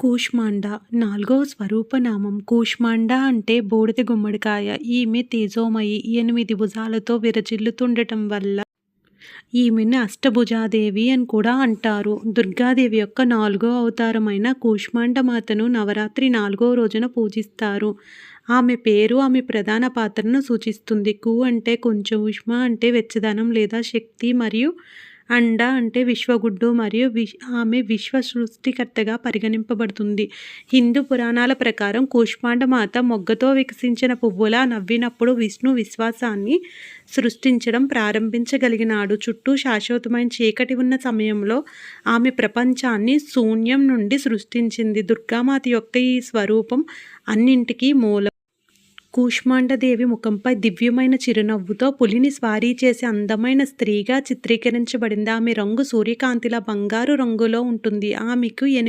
కూష్మాండ. నాలుగవ స్వరూపనామం కూష్మాండ అంటే బూడిద గుమ్మడికాయ. ఈమె తేజోమయి. ఎనిమిది భుజాలతో విరజిల్లుతుండటం వల్ల ఈమెను అష్టభుజాదేవి అని కూడా అంటారు. దుర్గాదేవి యొక్క నాలుగో అవతారమైన కూష్మాండ మాతను నవరాత్రి నాలుగో రోజున పూజిస్తారు. ఆమె పేరు ఆమె ప్రధాన పాత్రను సూచిస్తుంది. కు అంటే కొంచెం ఉష్మ అంటే వెచ్చదనం లేదా శక్తి మరియు అండ అంటే విశ్వగుడ్డు మరియు విశ్ ఆమె విశ్వ సృష్టికర్తగా పరిగణింపబడుతుంది. హిందూ పురాణాల ప్రకారం కూష్మాండ మాత మొగ్గతో వికసించిన పువ్వులా నవ్వినప్పుడు విష్ణు విశ్వాసాన్ని సృష్టించడం ప్రారంభించగలిగినాడు. చుట్టూ శాశ్వతమైన చీకటి ఉన్న సమయంలో ఆమె ప్రపంచాన్ని శూన్యం నుండి సృష్టించింది. దుర్గామాత యొక్క ఈ స్వరూపం అన్నింటికీ మూలం. కూష్మాండదేవి ముఖంపై దివ్యమైన చిరునవ్వుతో పులిని స్వారీ చేసే అందమైన స్త్రీగా చిత్రీకరించబడింది. ఆమె రంగు సూర్యకాంతిలా బంగారు రంగులో ఉంటుంది. ఆమెకు ఎనిమిది